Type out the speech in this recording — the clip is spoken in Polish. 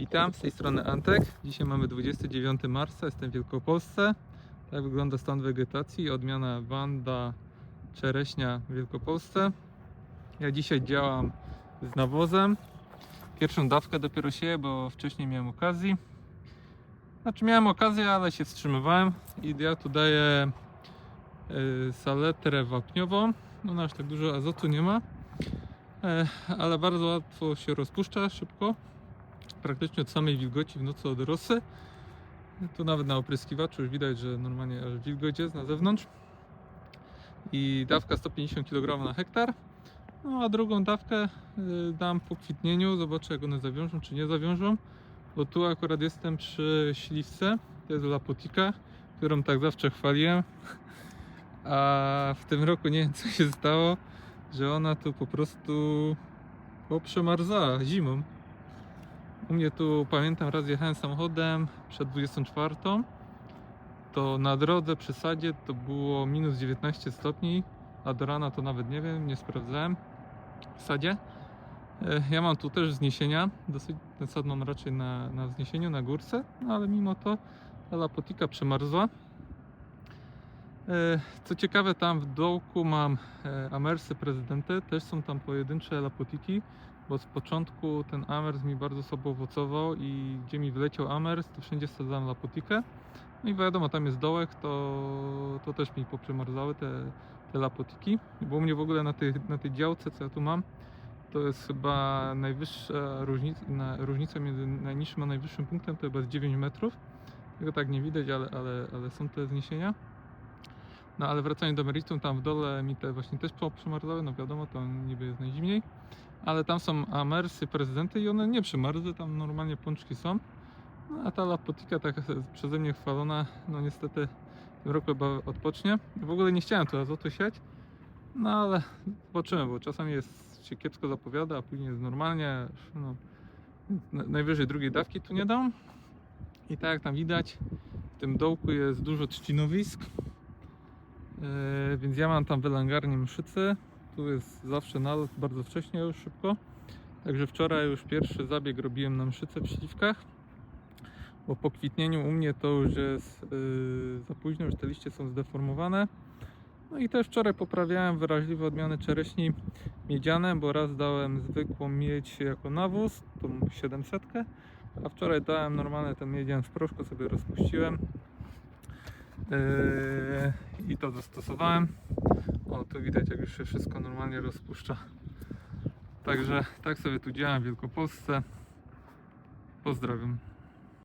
Witam, z tej strony Antek. Dzisiaj mamy 29 marca, jestem w Wielkopolsce. Tak wygląda stan wegetacji, odmiana Wanda Czereśnia w Wielkopolsce. Ja dzisiaj działam z nawozem. Pierwszą dawkę dopiero sieję, bo wcześniej miałem okazji. Znaczy miałem okazję, ale się wstrzymywałem i ja tu daję y, saletrę wapniową. Ona aż tak dużo azotu nie ma, e, ale bardzo łatwo się rozpuszcza, szybko praktycznie od samej wilgoci w nocy od rosy. Tu nawet na opryskiwaczu już widać, że normalnie wilgoć jest na zewnątrz. I dawka 150 kg na hektar. No a drugą dawkę y, dam po kwitnieniu, zobaczę jak one zawiążą czy nie zawiążą. Bo tu akurat jestem przy śliwce, to jest Lapotika, którą tak zawsze chwaliłem. A w tym roku nie wiem co się stało, że ona tu po prostu poprzemarzała zimą. U mnie tu pamiętam raz jechałem samochodem przed 24. To na drodze przy sadzie to było minus 19 stopni, a do rana to nawet nie wiem, nie sprawdzałem w sadzie. E, Ja mam tu też wzniesienia, dosyć ten sad mam raczej na, na wzniesieniu, na górce, no ale mimo to lapotika przemarzła. E, Co ciekawe, tam w dołku mam e, amersy prezydenty, też są tam pojedyncze lapotiki bo z początku ten amers mi bardzo słabo owocował i gdzie mi wleciał amers, to wszędzie sadzałem lapotikę. No i wiadomo, tam jest dołek, to, to też mi poprzemarzały te, te lapotiki. Bo u mnie w ogóle na tej, na tej działce, co ja tu mam, to jest chyba najwyższa różnica, na, różnica między najniższym a najwyższym punktem, to chyba jest 9 metrów. Tego tak nie widać, ale, ale, ale są te zniesienia. No ale wracając do meritum, tam w dole mi te właśnie też poprzemarzały, no wiadomo, to niby jest najzimniej ale tam są amersy, prezydenty i one nie przymarzły, tam normalnie pączki są. No, a ta lapotika tak przeze mnie chwalona, no niestety w tym roku chyba odpocznie. W ogóle nie chciałem tu azotu siać, no ale zobaczymy, bo czasami jest, się kiepsko zapowiada, a później jest normalnie, no, na- najwyżej drugiej dawki tu nie dam. I tak jak tam widać, w tym dołku jest dużo trzcinowisk, Yy, więc ja mam tam wylangarnię mszycy, tu jest zawsze nalot bardzo wcześnie już szybko. Także wczoraj już pierwszy zabieg robiłem na mszyce w śliwkach. Bo po kwitnieniu u mnie to już jest yy, za późno, już te liście są zdeformowane. No i też wczoraj poprawiałem wyraźliwe odmiany czereśni miedziane, bo raz dałem zwykłą miedź jako nawóz, tą 700, a wczoraj dałem normalny ten miedzian w proszku, sobie rozpuściłem. Yy, I to zastosowałem. O, tu widać jak już się wszystko normalnie rozpuszcza. Także tak sobie tu działam w Wielkopolsce. Pozdrawiam.